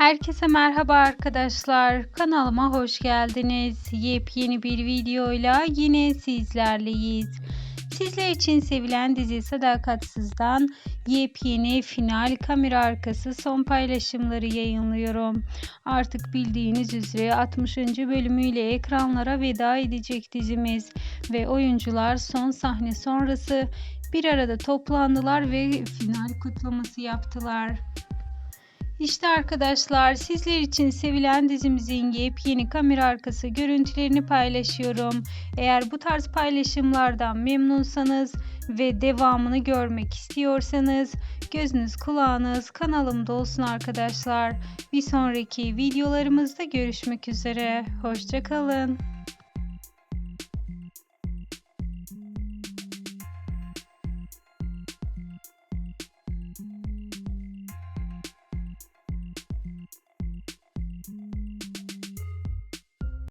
Herkese merhaba arkadaşlar. Kanalıma hoş geldiniz. Yepyeni bir videoyla yine sizlerleyiz. Sizler için sevilen dizi Sadakatsiz'den yepyeni final kamera arkası son paylaşımları yayınlıyorum. Artık bildiğiniz üzere 60. bölümüyle ekranlara veda edecek dizimiz ve oyuncular son sahne sonrası bir arada toplandılar ve final kutlaması yaptılar. İşte arkadaşlar sizler için sevilen dizimizin yepyeni kamera arkası görüntülerini paylaşıyorum. Eğer bu tarz paylaşımlardan memnunsanız ve devamını görmek istiyorsanız gözünüz kulağınız kanalımda olsun arkadaşlar. Bir sonraki videolarımızda görüşmek üzere. Hoşçakalın.